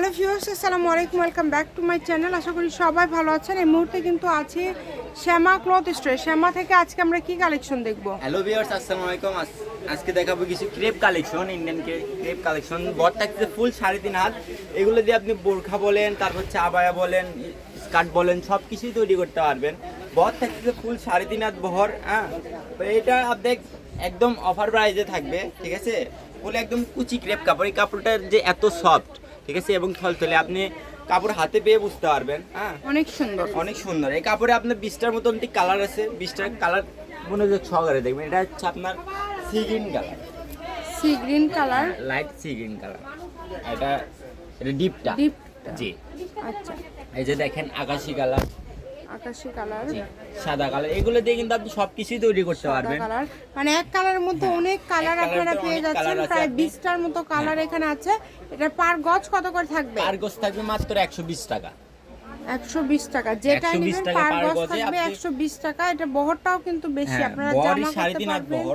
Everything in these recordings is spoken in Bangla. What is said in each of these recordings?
হ্যালো ভিউয়ার্স, আসসালামু আলাইকুম, welcome back to my channel. আশা করি সবাই ভালো আছেন। এই মুহূর্তে কিন্তু আছে শ্যামা ক্লথ স্টোরে। শ্যামা থেকে আজকে আমরা কি কালেকশন দেখব? হ্যালো ভিউয়ার্স, আসসালামু আলাইকুম। আজ- আজকে দেখাবো কিছু crepe collection Indian crepe collection. বর থাকছে ফুল সাড়ে তিন হাত। এগুলো দিয়ে আপনি বোরখা বলেন, তারপর আবায়া বলেন, স্কার্ট বলেন সব কিছুই তৈরি করতে পারবেন। বর থাকছে ফুল সাড়ে তিন হাত বহর হ্যাঁ? এটা আপনি একদম অফার প্রাইজে থাকবে, ঠিক আছে? ফুল একদম কুচি ক্রেপ কাপড়। এই কাপড়টা যে এত সফট ঠিক আছে? এবং থলথলে আপনি কাপড় হাতে পেয়ে বুঝতে পারবেন হ্যাঁ? অনেক সুন্দর। অনেক সুন্দর। এই কাপড়ে আপনার বিশটার মতন ঠিক কালার আছে। বিশটার কালার মনে হচ্ছে ছগারে দেখবেন। এটা হচ্ছে আপনার sea green colour sea green colour light sea green colour এটা এটা ডিপটা ডিপ জি। আচ্ছা। এই যে দেখেন আকাশি কালার আকাশি কালার। সাদা কালার। এগুলো দিয়ে কিন্তু আপনি সবকিছুই তৈরি করতে পারবেন। কালার। মানে এক কালারের মধ্যে অনেক কালার আপনারা পেয়ে যাচ্ছেন। প্রায় আপনি- বিশটার মতো কালার এখানে আছে। এটা পার গজ কত করে থাকবে? আর গোস থাকবে মাত্র একশো বিশ টাকা। একশো বিশ টাকা। যেটা 120 নেবেন পার পার গজ থাকবে আপনি- একশো বিশ টাকা। এটা বহরটাও কিন্তু বেশি। হ্যাঁ আপনারা জামা করতে পারবেন।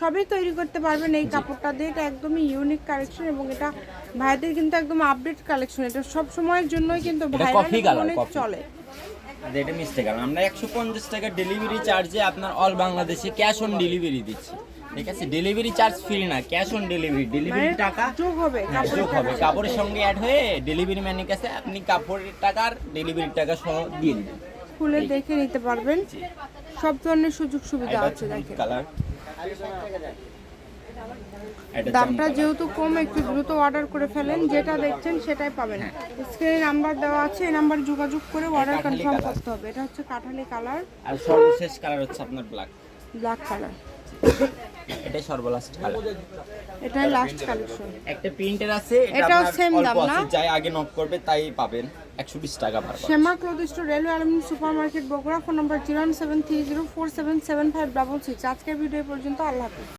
সবই তৈরি করতে পারবেন এই কাপড়টা দিয়ে। এটা একদমই ইউনিক কালেকশন এবং এটা ভাইদের কিন্তু একদম আপডেট কালেকশন এটা সব সময়ের জন্যই কিন্তু ভাইরাল অনেক চলে। এটা মিস্টেক আমরা একশো পঞ্চাশ টাকা ডেলিভারি চার্জে আপনার অল বাংলাদেশে ক্যাশ অন ডেলিভারি দিচ্ছি। ঠিক আছে? ডেলিভারি চার্জ ফ্রি না ক্যাশ অন ডেলিভারি ডেলিভারি টাকা যোগ হবে হ্যাঁ, যোগ হবে। কাপড়ের সঙ্গে অ্যাড হয়ে ডেলিভারি ম্যানের কাছে আপনি কাপড়ের টাকার ডেলিভারি টাকা সহ দিয়ে দিবেন। খুলে দেখে নিতে পারবেন। সব ধরনের সুযোগ সুবিধা আছে দেখেন। কালার দামটা যেহেতু কম একটু দ্রুত অর্ডার করে ফেলেন। যেটা দেখছেন সেটাই পাবেন। স্ক্রিনে নাম্বার দেওয়া আছে এই নাম্বার যোগাযোগ করে অর্ডার কনফার্ম করতে হবে। এটা হচ্ছে কাঠালি কালার আর সর্বশেষ কালার হচ্ছে আপনার ব্ল্যাক ব্ল্যাক কালার এটাই সর্বলাস্ট কালার এটাই লাস্ট কালেকশন একটা প্রিন্টের আছে এটা এটাও same দাম না? যাই আগে নক করবে তাই পাবেন। একশো বিশ টাকা per. Shyama cloth store railway Almin super market Bogura phone number zero seven three zero four seven seven five double six আজকের ভিডিও পর্যন্ত আল্লাহ হাফিজ।